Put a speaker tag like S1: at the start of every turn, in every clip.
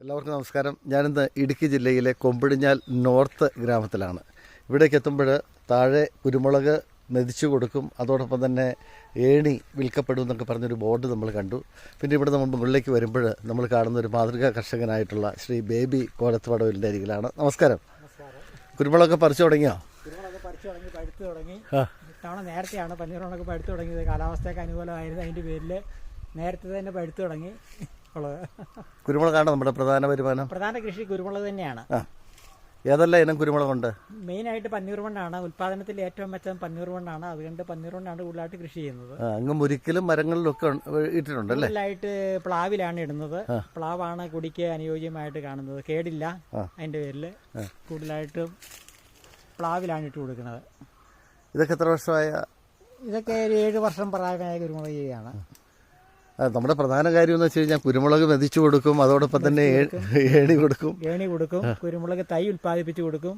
S1: എല്ലാവർക്കും നമസ്കാരം. ഞാനിന്ന് ഇടുക്കി ജില്ലയിലെ കൊമ്പിടിഞ്ഞാൽ നോർത്ത് ഗ്രാമത്തിലാണ്. ഇവിടേക്ക് എത്തുമ്പോൾ താഴെ കുരുമുളക് മെതിച്ചു കൊടുക്കും. അതോടൊപ്പം തന്നെ ഏണി വിൽക്കപ്പെടും എന്നൊക്കെ പറഞ്ഞൊരു ബോർഡ് നമ്മൾ കണ്ടു. പിന്നെ ഇവിടെ നമ്മൾ മുകളിലേക്ക് വരുമ്പോൾ നമ്മൾ കാണുന്ന ഒരു മാതൃകാ കർഷകനായിട്ടുള്ള ശ്രീ ബേബി കോലത്തുപടവിലിന്റെ അരികിലാണ്. നമസ്കാരം. കുരുമുളക് പറിച്ചു തുടങ്ങിയോ?
S2: പഴുത്തു തുടങ്ങി.
S1: ആ.
S2: നേരത്തെയാണ് പന്നീറുമുളക് പഴുത്തു തുടങ്ങിയത്. കാലാവസ്ഥയ്ക്ക് അനുകൂലമായിരുന്നു അതിന്റെ പേരിൽ നേരത്തെ തന്നെ പഴുത്തു തുടങ്ങി.
S1: കുരുമുളകാണ് നമ്മുടെ പ്രധാന വരുമാനം.
S2: പ്രധാന കൃഷി കുരുമുളക് തന്നെയാണ്.
S1: ആ. ഏതെല്ലാം ഇനം കുരുമുളകുണ്ട്?
S2: മെയിനായിട്ട് പന്നീർവണ്ണാണ് ഉൽപാദനത്തിൽ ഏറ്റവും മെച്ചം പന്നീർവണ്ണാണ് അതുകൊണ്ട് പന്നീർവണ്ണാണ് കൂടുതലായിട്ട് കൃഷി ചെയ്യുന്നത്.
S1: അങ്ങ് മുരിക്കലും മരങ്ങളിലൊക്കെ ഇട്ടിട്ടുണ്ട്
S2: കൂടുതലായിട്ട് പ്ലാവിലാണ് ഇടുന്നത്. പ്ലാവാണ് കുടിക്ക് അനുയോജ്യമായിട്ട് കാണുന്നത്. കേടില്ല അതിന്റെ പേരിൽ കൂടുതലായിട്ടും പ്ലാവിലാണ് ഇട്ട് കൊടുക്കുന്നത്.
S1: ഇതൊക്കെ എത്ര വർഷമായ
S2: ഇതൊക്കെ ഒരു ഏഴ് വർഷം പ്രായമായ കുരുമുളക് ചെയ്യുകയാണ്
S1: ആ, നമ്മുടെ പ്രധാന കാര്യം എന്ന് വെച്ച് കഴിഞ്ഞാൽ കുരുമുളക് മെതിച്ചു കൊടുക്കും അതോടൊപ്പം തന്നെ ഏണി കൊടുക്കും.
S2: ഏണി കൊടുക്കും കുരുമുളക് തൈ ഉൽപ്പാദിപ്പിച്ചു കൊടുക്കും.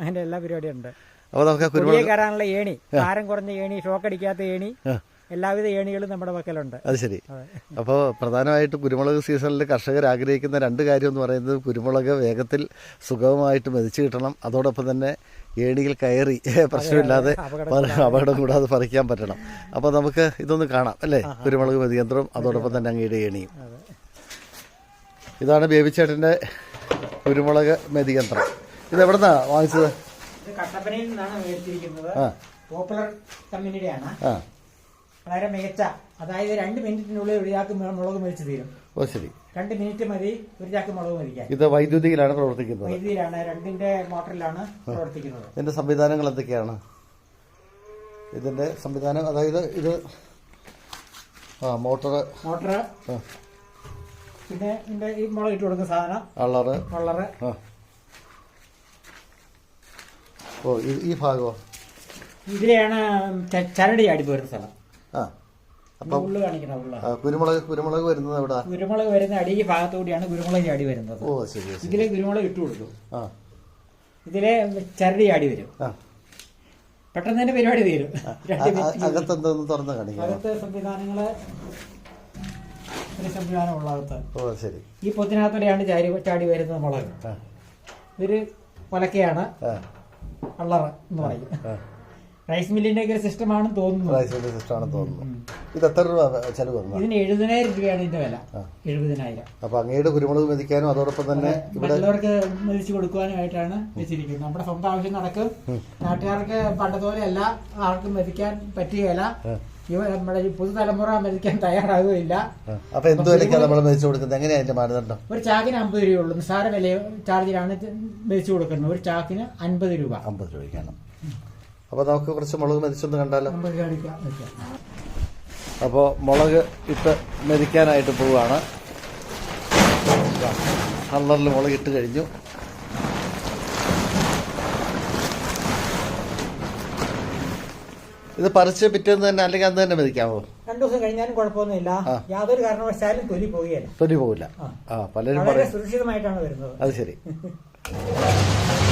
S2: അതിന്റെ എല്ലാ പരിപാടിയും ഉണ്ട്
S1: അപ്പോൾ നമുക്ക് കുരുമുളക്
S2: കയറാനുള്ള ഏണി ഭാരം കുറഞ്ഞ ഏണി ഷോക്ക് അടിക്കാത്ത ഏണി. എല്ലാവിധ ഏണികളും നമ്മുടെ പക്കലുണ്ട്.
S1: അത് ശരി. അപ്പോൾ പ്രധാനമായിട്ടും കുരുമുളക് സീസണിൽ കർഷകർ ആഗ്രഹിക്കുന്ന രണ്ട് കാര്യം എന്ന് പറയുന്നത് കുരുമുളക് വേഗത്തിൽ സുഗമമായിട്ട് മെതിച്ചു കിട്ടണം. അതോടൊപ്പം തന്നെ ഏണിയിൽ കയറി പ്രശ്നമില്ലാതെ
S2: അപകടം
S1: കൂടാതെ പറിക്കാൻ പറ്റണം. അപ്പോൾ നമുക്ക് ഇതൊന്ന് കാണാം അല്ലേ? കുരുമുളക് മെതിയന്ത്രം അതോടൊപ്പം തന്നെ അങ്ങയുടെ ഏണിയും. ഇതാണ് ബേബിച്ചേട്ടന്റെ കുരുമുളക് മെതിയന്ത്രം. ഇത് എവിടുന്നാ വാങ്ങിച്ചത്
S2: കട്ടപ്പനയിൽ നിന്നാണ് മേടിച്ചിരിക്കുന്നത്. പോപ്പുലർ കമ്പനിയുടെയാണ്. വളരെ മികച്ച. അതായത് രണ്ട് മിനിറ്റിനുള്ളിൽ ഒരു ചാക്ക് മുളക് മേടിച്ച് തീരും.
S1: ഓ ശരി.
S2: രണ്ട് മിനിറ്റ് മതി ഒരു ചാക്ക് മുളക് മേടിക്കാൻ.
S1: ഇത് വൈദ്യുതിയിലാണ് പ്രവർത്തിക്കുന്നത്.
S2: വൈദ്യുതിയിലാണ് രണ്ടിന്റെ മോട്ടറിലാണ് പ്രവർത്തിക്കുന്നത്.
S1: ഇതിന്റെ സംവിധാനങ്ങൾ എന്തൊക്കെയാണ്? ഇതിന്റെ സംവിധാനം അതായത് ഇത് ആ മോട്ടർ.
S2: മോട്ടർ പിന്നെ ഇതിന്റെ ഈ മുളക് ഇട്ട് കൊടുക്കുന്ന സാധനം.
S1: അള്ളറ്
S2: വള്ളറ്
S1: ആ. ഓ ഇത് ഈ ഭാഗമോ
S2: ഇതിലെയാണ് ചരടി ആടി പോരുന്ന സ്ഥലം.
S1: ആ.
S2: ഇത് ഉള്ളു കാണിക്കണം ഉള്ള
S1: കുരുമുളക് കുരുമുളക് വരുന്നത് എവിടെ?
S2: കുരുമുളക് വരുന്ന അടി ഭാഗത്തുകൂടിയാണ് കുരുമുളക് ചാടി വരുന്നത്.
S1: ഓ ശരി
S2: ഇതിലെ കുരുമുളക് ഇട്ട് കൊടുക്കും
S1: ആ.
S2: ഇതിലെ ചരടി ചാടി വരും. പെട്ടെന്ന് തന്നെ പരിപാടി തീരും.
S1: അകത്ത് എന്തോന്ന് തുറന്ന് കാണിക്കാം.
S2: അകത്ത് സംവിധാനങ്ങൾ ഒരു സംവിധാനം ഉള്ള
S1: ഓ ശരി.
S2: ഈ പൊത്തിനകത്തൂടെയാണ് ചാരി ചാടി വരുന്നത് മുളക്. ഇതൊരു ഒലക്കയാണ് അള്ളറ എന്ന് പറയും. റൈസ് മില്ലിന്റെ ഒക്കെ സിസ്റ്റമാണെന്ന് തോന്നുന്നു.
S1: മില്ലിന്റെ സിസ്റ്റമാണെന്ന് തോന്നുന്നു. ഇത് എത്ര രൂപ ചെലവ് വന്നു?
S2: ഇതിന് എഴുപതിനായിരം രൂപയാണ് ഇതിന്റെ വില. എഴുപതിനായിരം.
S1: അപ്പൊ അങ്ങയുടെ കുരുമുളക് മെതിക്കാനും അതോടൊപ്പം തന്നെ
S2: മറ്റുള്ളവർക്ക് മെതിച്ച് കൊടുക്കുവാനുമായിട്ടാണ് വെച്ചിരിക്കുന്നത്. നമ്മുടെ സ്വന്തം ആവശ്യം നടക്കും. നാട്ടുകാർക്ക് പണ്ടത്തോലെ എല്ലാ അല്ല ആർക്കും മെതിക്കാൻ പറ്റുകയില്ല ഇവ നമ്മുടെ പുതുതലമുറ മതിക്കാൻ തയ്യാറാകുകയില്ല
S1: അപ്പൊ എന്ത് വിലക്കാണ് നമ്മൾ മരിച്ചു കൊടുക്കുന്നത്? എങ്ങനെയാ അതിന്റെ മാനദണ്ഡം?
S2: ഒരു ചാക്കിന് അമ്പത് രൂപയുള്ളൂ നിസ്സാര വില ചാർജിലാണ് മരിച്ചു മെതിച്ചു കൊടുക്കുന്നത്. ഒരു ചാക്കിന് അൻപത് രൂപ.
S1: അമ്പത് രൂപയ്ക്കാണ്. അപ്പൊ നമുക്ക് കുറച്ച് മുളക് മെതിച്ചൊന്ന് കണ്ടാലോ? അപ്പോൾ മുളക് ഇട്ട് മെതിക്കാനായിട്ട് പോവാണ്. ഹള്ളറിൽ മുളക് ഇട്ട് കഴിഞ്ഞു. ഇത് പറിച്ച് പിറ്റേന്ന് തന്നെ അല്ലെങ്കിൽ അന്ന് തന്നെ മെതിക്കാമോ
S2: രണ്ടു ദിവസം കഴിഞ്ഞാലും കുഴപ്പമൊന്നുമില്ല. യാതൊരു കാരണവശാലും തൊലി പോവുകയല്ല.
S1: തൊലി പോവില്ല.
S2: ആ.
S1: പലരും
S2: സുരക്ഷിതമായിട്ടാണ് വരുന്നത്.
S1: അത് ശരി.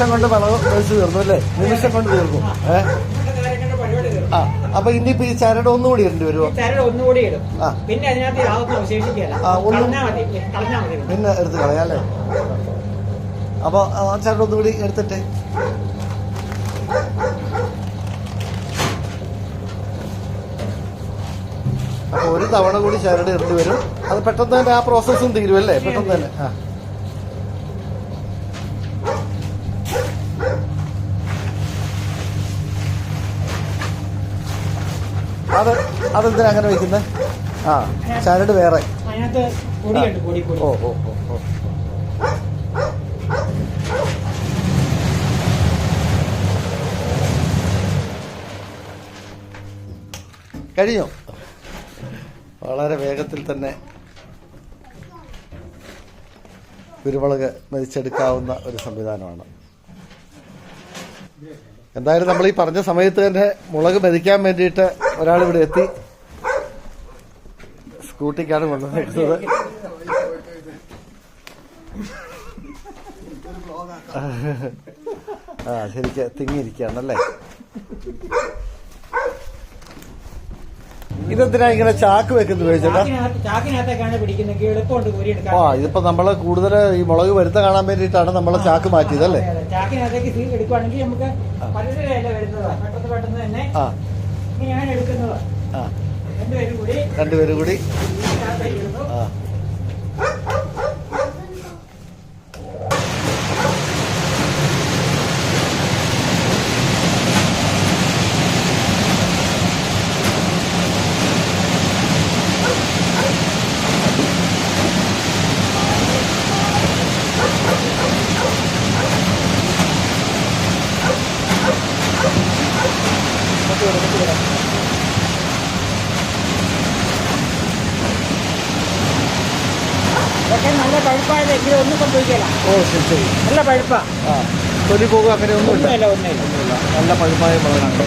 S1: നിമിഷം കൊണ്ട് വിളവ് വെച്ച് തീർന്നു അല്ലേ? നിമിഷം കൊണ്ട് തീർന്നു ഏ?
S2: ഇന്നത്തെ കാര്യങ്ങളുടെ പരിപാടി തീർന്നു.
S1: ആ അപ്പൊ ഇനിയിപ്പോ ഈ ചരട് ഒന്നുകൂടി ഇടേണ്ടി വരുമോ
S2: ചരട് ഒന്നുകൂടി ഇടും. പിന്നെ അതിനകത്ത് യാതൊന്നും അവശേഷിക്കുകയല്ല.
S1: പിന്നെ എടുത്ത് കളയാല്ലേ അപ്പൊ ആ ചരട് ഒന്നുകൂടി എടുത്തിട്ടെ. അപ്പൊ ഒരു തവണ കൂടി ചരട് ഇടേണ്ടി വരും. അത് പെട്ടെന്ന് തന്നെ ആ പ്രോസസ്സും തീരുമല്ലേ പെട്ടെന്ന് തന്നെ. ആ. അത് അതെന്തിനാ അങ്ങനെ വയ്ക്കുന്നത് ആ ചരട് വേറെ. ഓ ഓ ഓ ഓ. കഴിഞ്ഞു? വളരെ വേഗത്തിൽ തന്നെ കുരുമുളക് മരിച്ചെടുക്കാവുന്ന ഒരു സംവിധാനമാണ്. എന്തായാലും നമ്മൾ ഈ പറഞ്ഞ സമയത്ത് തന്നെ മുളക് മരിക്കാൻ വേണ്ടിയിട്ട് ഒരാൾ ഇവിടെ എത്തി. സ്കൂട്ടിക്കാണ് കൊണ്ടുവന്നിരിക്കുന്നത് ആ ശരിക്ക തിങ്ങിയിരിക്കുകയാണല്ലേ? ഇതെന്തിനാ ഇങ്ങനെ ചാക്ക് വെക്കുന്നത് ചോദിച്ചേട്ടാ ആ ഇതിപ്പോ നമ്മൾ കൂടുതൽ ഈ മുളക് വരുത്ത കാണാൻ വേണ്ടിയിട്ടാണ് നമ്മൾ ചാക്ക് മാറ്റിയത് അല്ലേ ആ.
S2: ഇങ്ങനെയാണ് എടുക്കുന്നത്
S1: ആ.
S2: രണ്ടുപേരും കൂടി.
S1: രണ്ടുപേരും കൂടി. ആ
S2: ഇതൊക്കെ നല്ല പഴുപ്പായത് എങ്കിലും ഒന്നും സംഭവിക്കില്ല.
S1: ഓ ശരി ശരി.
S2: നല്ല പഴുപ്പാ.
S1: ആ തൊലി പോകുക അങ്ങനെ ഒന്നുമില്ല.
S2: ഒന്നുമില്ല ഒന്നേ
S1: നല്ല പഴുപ്പായ മുളകാണ്.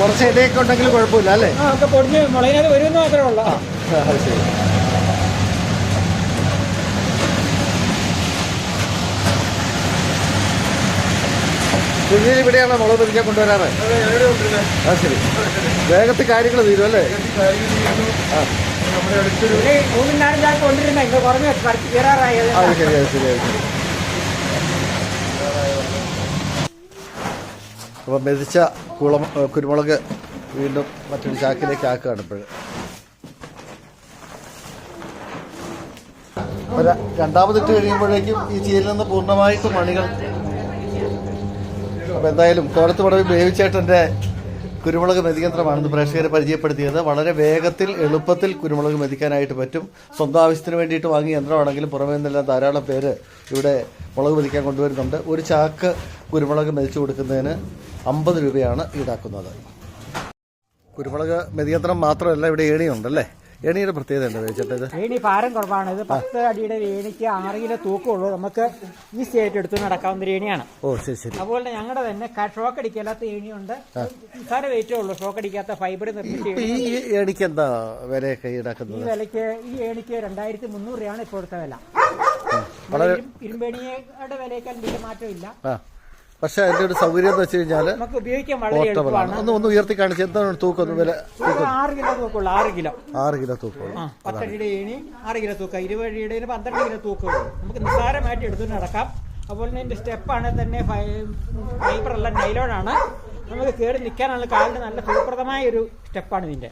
S1: കുറച്ച് ഇടയൊക്കെ ഉണ്ടെങ്കിൽ കുഴപ്പമില്ല അല്ലേ?
S2: ആ ഒക്കെ പൊടിഞ്ഞ് മുളകിനകത്ത് വരുമെന്ന് മാത്രമേ ഉള്ളൂ.
S1: ആ അത് ശരി. കുഞ്ഞിൽ ഇവിടെയാണോ മുളക് പതിക്കാൻ കൊണ്ടുവരാറ്? ആ ശരി. വേഗത്തിൽ കാര്യങ്ങൾ തീരും അല്ലേ? ആ.
S2: ഇവിടെ മൂന്നും നാലും ചാക്ക് കൊണ്ടിരുന്ന ഇന്ന് കുറഞ്ഞ് പറിച്ച് കീറാറായത്
S1: അത് ശരി അത് ശരി അത് ശരി. അപ്പം മെതിച്ച കുളം കുരുമുളക് വീണ്ടും മറ്റൊരു ചാക്കിലേക്ക് ആക്കുകയാണ് ഇപ്പോഴും. രണ്ടാമതിട്ട് കഴിയുമ്പോഴേക്കും ഈ ചീലിൽ നിന്ന് പൂർണമായിട്ടും മണികൾ അപ്പം എന്തായാലും കോലത്ത് പടവിൽ ബേബിച്ചേട്ടന്റെ കുരുമുളക് മെതിയന്ത്രമാണെന്ന് പ്രേക്ഷകരെ പരിചയപ്പെടുത്തിയത്. വളരെ വേഗത്തിൽ എളുപ്പത്തിൽ കുരുമുളക് മെതിക്കാനായിട്ട് പറ്റും. സ്വന്തം ആവശ്യത്തിന് വേണ്ടിയിട്ട് വാങ്ങിയ യന്ത്രമാണെങ്കിലും പുറമേ നിന്നെല്ലാം ധാരാളം പേര് ഇവിടെ മുളക് മെതിക്കാൻ കൊണ്ടുവരുന്നുണ്ട്. ഒരു ചാക്ക് കുരുമുളക് മെതിച്ചു കൊടുക്കുന്നതിന് അമ്പത് രൂപയാണ് ഈടാക്കുന്നത്. കുരുമുളക് മെതിയന്ത്രം മാത്രമല്ല ഇവിടെ ഏണിയുണ്ടല്ലേ ഏണിയുടെ പ്രത്യേകത എന്താ വെച്ചിട്ട് ഇത്?
S2: ഏണി ഭാരം കുറവാണ്. ഇത് പത്ത് അടിയുടെ ഏണിക്ക് ആറ് കിലോ തൂക്കമുള്ളൂ. നമുക്ക് ഈസി ആയിട്ട് എടുത്തു നടക്കാവുന്ന ഒരു ഏണിയാണ്.
S1: ഓ ശരി ശരി.
S2: അതുപോലെ തന്നെ ഞങ്ങളുടെ തന്നെ ഷോക്ക് അടിക്കാത്ത ഏണിയുണ്ട്. നിസ്സാര വെയിറ്റേ ഉള്ളൂ. ഷോക്ക് അടിക്കാത്ത ഫൈബർ നിർമ്മിച്ച ഏണി
S1: ഈ ഏണിക്ക് എന്താ വിലയൊക്കെ
S2: ഈ
S1: ഈടാക്കുന്നത്
S2: വിലയ്ക്ക് ഈ ഏണിക്ക് രണ്ടായിരത്തി മുന്നൂറ് രൂപയാണ് ഇപ്പോഴത്തെ വില.
S1: വളരെ
S2: ഇരുമ്പേണിയുടെ വിലയേക്കാൾ വലിയ മാറ്റമില്ല.
S1: ആ. പക്ഷെ അതിന്റെ ഒരു സൗകര്യം എന്ന് വെച്ച് കഴിഞ്ഞാൽ
S2: നമുക്ക് ഉപയോഗിക്കാൻ വളരെ എളുപ്പമാണ്.
S1: ഒന്ന് ഒന്ന് ഉയർത്തി കാണിച്ച് എന്താണ് തൂക്കം? ഒന്ന് വില
S2: ആറ് കിലോ തൂക്കം ആറ് കിലോ.
S1: ആറ് കിലോ തൂക്കമുള്ളൂ.
S2: ആ പത്തടിയുടെ ഏണി ആറ് കിലോ തൂക്കം. ഇരുപത് അടിയുടെ പന്ത്രണ്ട് കിലോ തൂക്കമുള്ളൂ. നമുക്ക് നിസ്സാരമായിട്ട് എടുത്തു നടക്കാം. അതുപോലെ തന്നെ ഇതിന്റെ സ്റ്റെപ്പാണ് തന്നെ ഫൈബർ അല്ല നൈലോണാണ് നമുക്ക് കയറി നിൽക്കാനുള്ള കാലിന് നല്ല ഫലപ്രദമായ ഒരു സ്റ്റെപ്പാണ് ഇതിന്റെ.